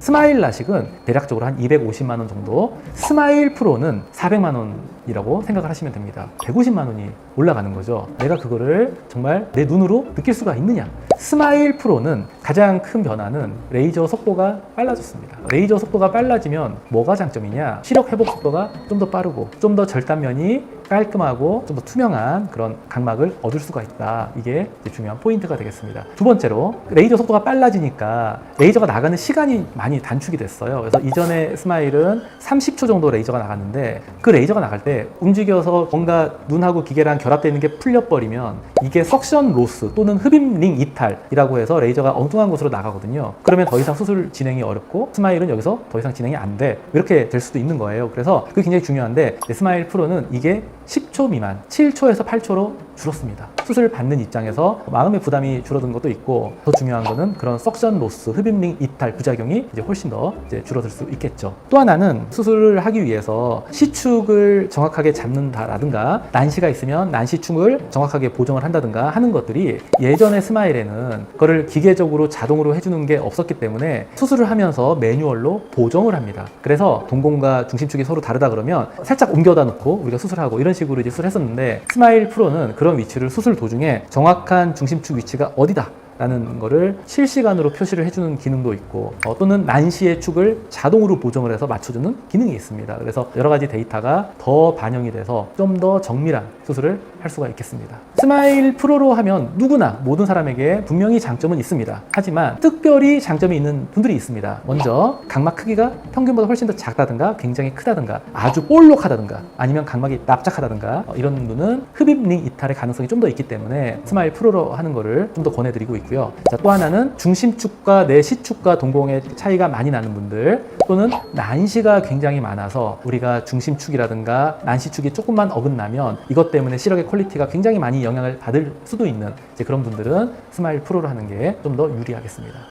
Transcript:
스마일 라식은 대략적으로 한 250만 원 정도, 스마일 프로는 400만 원이라고 생각을 하시면 됩니다. 150만 원이 올라가는 거죠. 내가 그거를 정말 내 눈으로 느낄 수가 있느냐? 스마일 프로는 가장 큰 변화는 레이저 속도가 빨라졌습니다. 레이저 속도가 빨라지면 뭐가 장점이냐? 시력 회복 속도가 좀 더 빠르고 좀 더 절단면이 깔끔하고 좀 더 투명한 그런 각막을 얻을 수가 있다. 이게 중요한 포인트가 되겠습니다. 두 번째로 레이저 속도가 빨라지니까 레이저가 나가는 시간이 많이 단축이 됐어요. 그래서 이전에 스마일은 30초 정도 레이저가 나갔는데 그 레이저가 나갈 때 움직여서 뭔가 눈하고 기계랑 결합되어 있는 게 풀려버리면 이게 석션 로스 또는 흡입 링 이탈이라고 해서 레이저가 엉뚱한 곳으로 나가거든요. 그러면 더 이상 수술 진행이 어렵고 스마일은 여기서 더 이상 진행이 안 돼. 이렇게 될 수도 있는 거예요. 그래서 그게 굉장히 중요한데 네, 스마일 프로는 이게 10초 미만, 7초에서 8초로 줄었습니다. 수술 받는 입장에서 마음의 부담이 줄어든 것도 있고 더 중요한 거는 그런 석션 로스, 흡입링 이탈 부작용이 이제 훨씬 더 이제 줄어들 수 있겠죠. 또 하나는 수술을 하기 위해서 시축을 정확하게 잡는다라든가 난시가 있으면 난시축을 정확하게 보정을 한다든가 하는 것들이 예전의 스마일에는 그거를 기계적으로 자동으로 해주는 게 없었기 때문에 수술을 하면서 매뉴얼로 보정을 합니다. 그래서 동공과 중심축이 서로 다르다 그러면 살짝 옮겨다 놓고 우리가 수술하고 이런 식으로 이제 수술했었는데 스마일 프로는 그런 위치를 수술 도중에 정확한 중심축 위치가 어디다 라는 거를 실시간으로 표시를 해주는 기능도 있고 어, 또는 난시의 축을 자동으로 보정을 해서 맞춰주는 기능이 있습니다. 그래서 여러 가지 데이터가 더 반영이 돼서 좀 더 정밀한 수술을 할 수가 있겠습니다. 스마일 프로로 하면 누구나 모든 사람에게 분명히 장점은 있습니다. 하지만 특별히 장점이 있는 분들이 있습니다. 먼저 각막 크기가 평균보다 훨씬 더 작다든가 굉장히 크다든가 아주 볼록하다든가 아니면 각막이 납작하다든가 어, 이런 분은 흡입 링 이탈의 가능성이 좀 더 있기 때문에 스마일 프로로 하는 거를 좀 더 권해드리고 있고 요. 자, 또 하나는 중심축과 내시축과 동공의 차이가 많이 나는 분들 또는 난시가 굉장히 많아서 우리가 중심축이라든가 난시축이 조금만 어긋나면 이것 때문에 시력의 퀄리티가 굉장히 많이 영향을 받을 수도 있는 그런 분들은 스마일 프로로 하는 게 좀 더 유리하겠습니다.